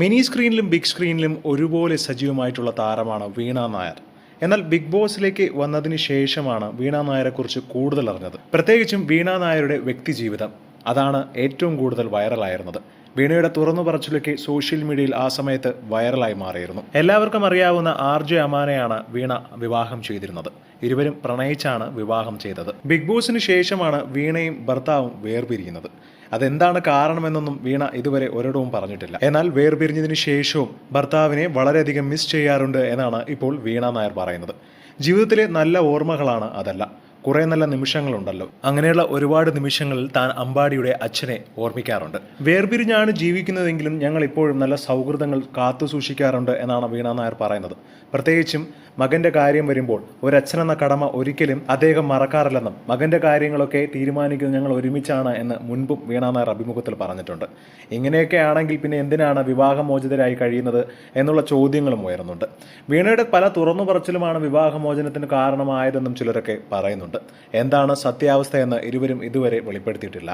Mini സ്ക്രീനിലും big സ്ക്രീനിലും ഒരുപോലെ സജീവമായിട്ടുള്ള താരമാണ് വീണ നായർ. എന്നാൽ ബിഗ് ബോസിലേക്ക് വന്നതിന് ശേഷമാണ് വീണ നായരെക്കുറിച്ച് കൂടുതൽ അറിഞ്ഞത് പ്രത്യേകിച്ചും വീണ നായരുടെ വ്യക്തിജീവിതം. അതാണ് ഏറ്റവും കൂടുതൽ വൈറലായിരുന്നത്. വീണയുടെ തുറന്നു പറച്ചിലൊക്കെ സോഷ്യൽ മീഡിയയിൽ ആ സമയത്ത് വൈറലായി മാറിയിരുന്നു. എല്ലാവർക്കും അറിയാവുന്ന ആർ ജെ അമാനെയാണ് വീണ വിവാഹം ചെയ്തിരുന്നത്. ഇരുവരും പ്രണയിച്ചാണ് വിവാഹം ചെയ്തത്. ബിഗ് ബോസിന് ശേഷമാണ് വീണയും ഭർത്താവും വേർപിരിയുന്നത്. അതെന്താണ് കാരണമെന്നൊന്നും വീണ ഇതുവരെ ഒരിടവും പറഞ്ഞിട്ടില്ല. എന്നാൽ വേർപിരിഞ്ഞതിന് ശേഷവും ഭർത്താവിനെ വളരെയധികം മിസ് ചെയ്യാറുണ്ട് എന്നാണ് ഇപ്പോൾ വീണ നായർ പറയുന്നത്. ജീവിതത്തിലെ നല്ല ഓർമ്മകളാണ് അതല്ല. കുറേ നല്ല നിമിഷങ്ങളുണ്ടല്ലോ. അങ്ങനെയുള്ള ഒരുപാട് നിമിഷങ്ങളിൽ താൻ അമ്പാടിയുടെ അച്ഛനെ ഓർമ്മിക്കാറുണ്ട്. വേർപിരിഞ്ഞാണ് ജീവിക്കുന്നതെങ്കിലും ഞങ്ങൾ ഇപ്പോഴും നല്ല സൗഹൃദങ്ങൾ കാത്തു സൂക്ഷിക്കാറുണ്ട് എന്നാണ് വീണ നായർ പറയുന്നത്. പ്രത്യേകിച്ചും മകന്റെ കാര്യം വരുമ്പോൾ ഒരച്ഛനെന്ന കടമ ഒരിക്കലും അദ്ദേഹം മറക്കാറില്ലെന്നും മകന്റെ കാര്യങ്ങളൊക്കെ തീരുമാനിക്കുന്നത് ഞങ്ങൾ ഒരുമിച്ചാണ് എന്ന് മുൻപും വീണ നായർ അഭിമുഖത്തിൽ പറഞ്ഞിട്ടുണ്ട്. ഇങ്ങനെയൊക്കെ ആണെങ്കിൽ പിന്നെ എന്തിനാണ് വിവാഹമോചിതരായി കഴിയുന്നത് എന്നുള്ള ചോദ്യങ്ങളും ഉയർന്നുണ്ട്. വീണയുടെ പല തുറന്നു പറച്ചിലുമാണ് വിവാഹമോചനത്തിന് കാരണമായതെന്നും ചിലരൊക്കെ പറയുന്നുണ്ട്. എന്താണ് സത്യാവസ്ഥയെന്ന് ഇരുവരും ഇതുവരെ വെളിപ്പെടുത്തിയിട്ടില്ല.